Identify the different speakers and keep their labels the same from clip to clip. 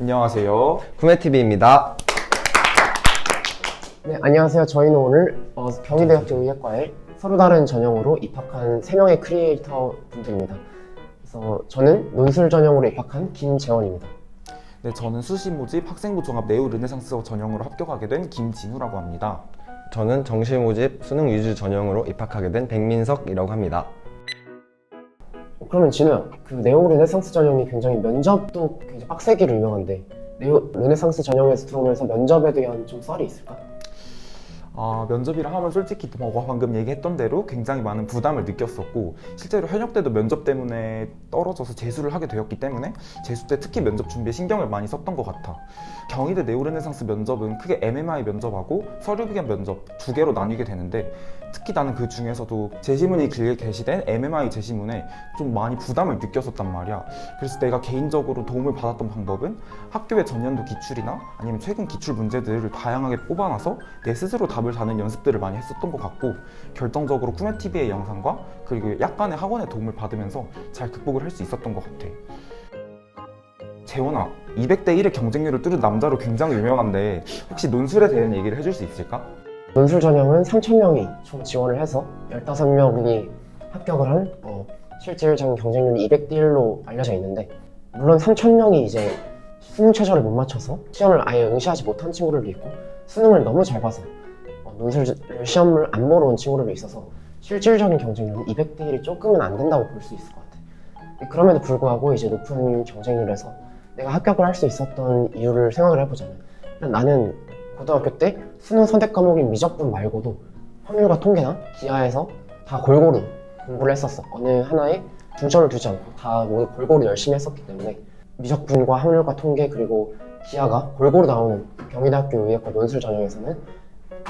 Speaker 1: 안녕하세요.
Speaker 2: 쿠메TV입니다.
Speaker 3: 네, 안녕하세요. 저희는 오늘 어, 경희대학교 의예과에 서로 다른 전형으로 입학한 3명의 크리에이터 분들입니다. 그래서 저는 논술 전형으로 입학한 김재원입니다.
Speaker 1: 네, 저는 수시 모집 학생부 종합 네오 르네상스 전형으로 합격하게 된 김진우라고 합니다.
Speaker 2: 저는 정시 모집 수능 위주 전형으로 입학하게 된 백민석이라고 합니다.
Speaker 3: 어, 그러면 진우야, 그 네오 르네상스 전형이 굉장히 면접도 굉장히 빡세기로 유명한데 네오 르네상스 전형에서 들어오면서 면접에 대한 좀 썰이 있을까?
Speaker 1: 아, 면접이라 하면 솔직히 뭐 방금 얘기했던 대로 굉장히 많은 부담을 느꼈었고 실제로 현역 때도 면접 때문에 떨어져서 재수를 하게 되었기 때문에 재수 때 특히 면접 준비에 신경을 많이 썼던 것 같아. 경희대 네오르네상스 면접은 크게 MMI 면접하고 서류 기간 면접 두 개로 나뉘게 되는데 특히 나는 그 중에서도 제시문이 길게 게시된 MMI 제시문에 좀 많이 부담을 느꼈었단 말이야. 그래서 내가 개인적으로 도움을 받았던 방법은 학교의 전년도 기출이나 아니면 최근 기출 문제들을 다양하게 뽑아놔서 내 스스로 답을 자는 연습들을 많이 했었던 것 같고 결정적으로 쿠메TV의 영상과 그리고 약간의 학원의 도움을 받으면서 잘 극복을 할 수 있었던 것 같아. 재원아, 200대 1의 경쟁률을 뚫은 남자로 굉장히 유명한데 혹시 논술에 대한 얘기를 해줄 수 있을까?
Speaker 3: 논술 전형은 3,000명이 총 지원을 해서 15명이 합격을 한 어, 실질적인 경쟁률이 200대 1로 알려져 있는데 물론 3,000명이 이제 수능 최저를 못 맞춰서 시험을 아예 응시하지 못한 친구들도 있고 수능을 너무 잘 봐서 어, 논술 시험을 안 보러 온 친구들도 있어서 실질적인 경쟁률은 200대 1이 조금은 안 된다고 볼 수 있을 것 같아. 그럼에도 불구하고 이제 높은 경쟁률에서 내가 합격을 할 수 있었던 이유를 생각을 해보자면 나는 고등학교 때 수능 선택 과목인 미적분 말고도 확률과 통계나 기하에서 다 골고루 공부를 했었어. 어느 하나에 중점을 두지 않고 다 모두 골고루 열심히 했었기 때문에 미적분과 확률과 통계 그리고 기하가 골고루 나오는 경희대학교 의예과 논술 전형에서는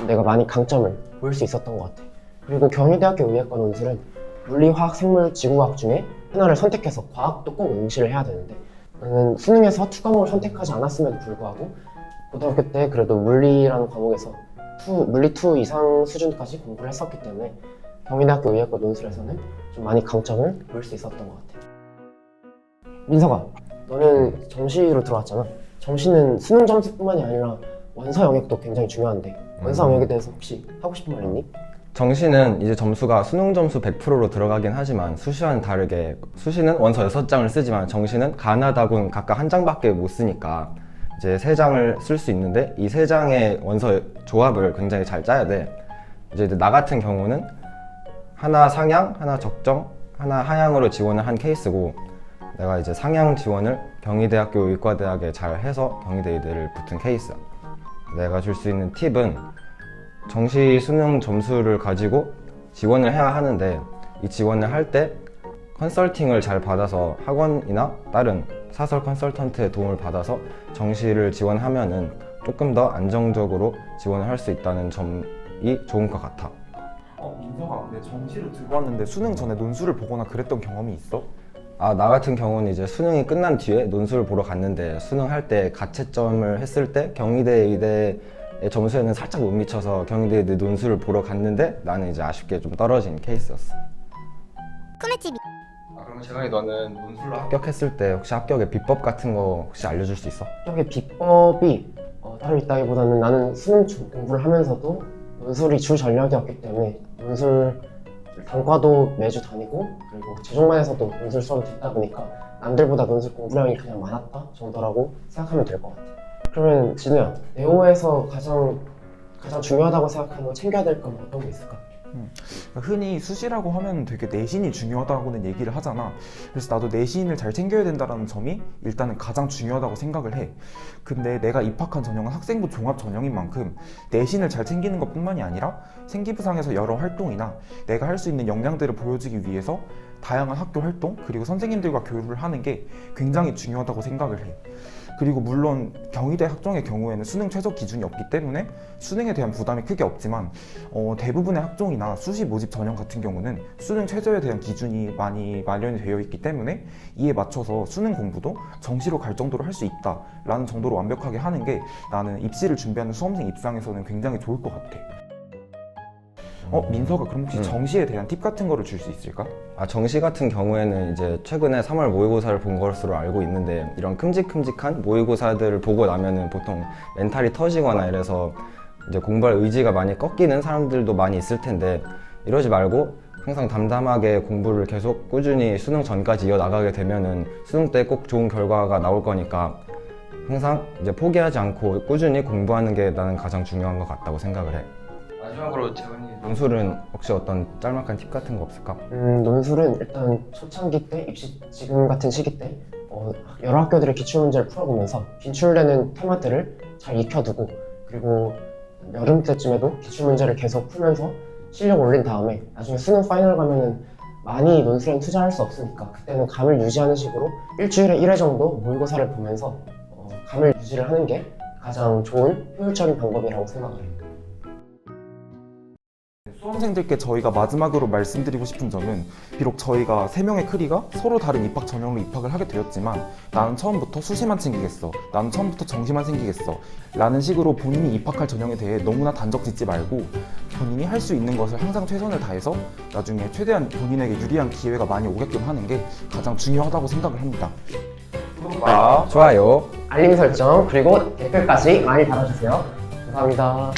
Speaker 3: 내가 많이 강점을 보일 수 있었던 것 같아. 그리고 경희대학교 의예과 논술은 물리, 화학, 생물, 지구과학 중에 하나를 선택해서 과학도 꼭 응시를 해야 되는데 나는 수능에서 투 과목을 선택하지 않았음에도 불구하고 고등학교 때 그래도 물리라는 과목에서 투, 물리 2 이상 수준까지 공부를 했었기 때문에 경희대학교 의예과 논술에서는 좀 많이 강점을 보일 수 있었던 것 같아. 민석아, 너는 정시로 들어왔잖아. 정시는 수능 점수뿐만이 아니라 원서 영역도 굉장히 중요한데 원서
Speaker 2: 음.
Speaker 3: 영역에 대해서 혹시 하고 싶은 말 있니?
Speaker 2: 정시는 이제 점수가 수능 점수 100%로 들어가긴 하지만 수시와는 다르게 수시는 원서 6장을 쓰지만 정시는 가나다군 각각 한 장밖에 못 쓰니까 이제 세 장을 쓸 수 있는데 이 세 장의 원서 조합을 굉장히 잘 짜야 돼. 이제 나 같은 경우는 하나 상향, 하나 적정, 하나 하향으로 지원을 한 케이스고 내가 이제 상향 지원을 경희대학교 의과대학에 잘 해서 경희대 의대를 붙은 케이스야. 내가 줄 수 있는 팁은 정시 수능 점수를 가지고 지원을 해야 하는데 이 지원을 할 때 컨설팅을 잘 받아서 학원이나 다른 사설 컨설턴트의 도움을 받아서 정시를 지원하면은 조금 더 안정적으로 지원을 할 수 있다는 점이 좋은 것 같아.
Speaker 1: 어, 민서가 내 정시를 들어왔는데 수능 전에 논술을 보거나 그랬던 경험이 있어?
Speaker 2: 아, 나 같은 경우는 이제 수능이 끝난 뒤에 논술을 보러 갔는데 수능할 때 가채점을 했을 때 경희대 의대의 점수에는 살짝 못 미쳐서 경희대 의대 논술을 보러 갔는데 나는 이제 아쉽게 좀 떨어진 케이스였어.
Speaker 4: 쿠메TV
Speaker 2: 아, 그러면 재성이 너는 논술로 합격했을 때 혹시 합격의 비법 같은 거 혹시 알려줄 수 있어?
Speaker 3: 합격의 비법이 어, 따로 있다기보다는 나는 수능 중 공부를 하면서도 논술이 주 전략이었기 때문에 논술 단과도 매주 다니고 그리고 최종반에서도 논술 수업을 듣다 보니까 남들보다 논술 공부량이 그냥 많았다 정도라고 생각하면 될 것 같아. 그러면 진우야, 네오에서 가장 가장 중요하다고 생각하는 챙겨야 될 건 어떤 게 있을까?
Speaker 1: 그러니까 흔히 수시라고 하면 되게 내신이 중요하다고는 얘기를 하잖아. 그래서 나도 내신을 잘 챙겨야 된다는 점이 일단은 가장 중요하다고 생각을 해. 근데 내가 입학한 전형은 학생부 종합 전형인 만큼 내신을 잘 챙기는 것 뿐만이 아니라 생기부상에서 여러 활동이나 내가 할 수 있는 역량들을 보여주기 위해서 다양한 학교 활동 그리고 선생님들과 교류를 하는 게 굉장히 중요하다고 생각을 해. 그리고 물론 경희대 학종의 경우에는 수능 최저 기준이 없기 때문에 수능에 대한 부담이 크게 없지만 어, 대부분의 학종이나 수시 모집 전형 같은 경우는 수능 최저에 대한 기준이 많이 마련이 되어 있기 때문에 이에 맞춰서 수능 공부도 정시로 갈 정도로 할 수 있다라는 정도로 완벽하게 하는 게 나는 입시를 준비하는 수험생 입장에서는 굉장히 좋을 것 같아. 어 민서가 그럼 혹시
Speaker 2: 음.
Speaker 1: 정시에 대한 팁 같은 거를 줄 수 있을까?
Speaker 2: 아, 정시 같은 경우에는 이제 최근에 3월 모의고사를 본 것으로 알고 있는데 이런 큼직큼직한 모의고사들을 보고 나면은 보통 멘탈이 터지거나 이래서 이제 공부할 의지가 많이 꺾이는 사람들도 많이 있을 텐데 이러지 말고 항상 담담하게 공부를 계속 꾸준히 수능 전까지 이어 나가게 되면은 수능 때 꼭 좋은 결과가 나올 거니까 항상 이제 포기하지 않고 꾸준히 공부하는 게 나는 가장 중요한 것 같다고 생각을 해. 마지막으로 재원이 논술은 혹시 어떤 짤막한 팁 같은 거 없을까?
Speaker 3: 음, 논술은 일단 초창기 때, 입시 지금 같은 시기 때 어, 여러 학교들의 기출 문제를 풀어보면서 빈출되는 테마들을 잘 익혀두고 그리고 여름 때쯤에도 기출 문제를 계속 풀면서 실력 올린 다음에 나중에 수능 파이널 가면은 많이 논술에 투자할 수 없으니까 그때는 감을 유지하는 식으로 일주일에 1회 정도 모의고사를 보면서 어, 감을 유지를 하는 게 가장 좋은 효율적인 방법이라고 생각을 해요.
Speaker 1: 수험생들께 저희가 마지막으로 말씀드리고 싶은 점은 비록 저희가 세 명의 크리가 서로 다른 입학 전형으로 입학을 하게 되었지만 나는 처음부터 수시만 챙기겠어 나는 처음부터 정시만 챙기겠어 라는 식으로 본인이 입학할 전형에 대해 너무나 단적 짓지 말고 본인이 할 수 있는 것을 항상 최선을 다해서 나중에 최대한 본인에게 유리한 기회가 많이 오게끔 하는 게 가장 중요하다고 생각을 합니다
Speaker 2: 좋아요.
Speaker 3: 알림 설정 그리고 댓글까지 많이 달아주세요. 감사합니다.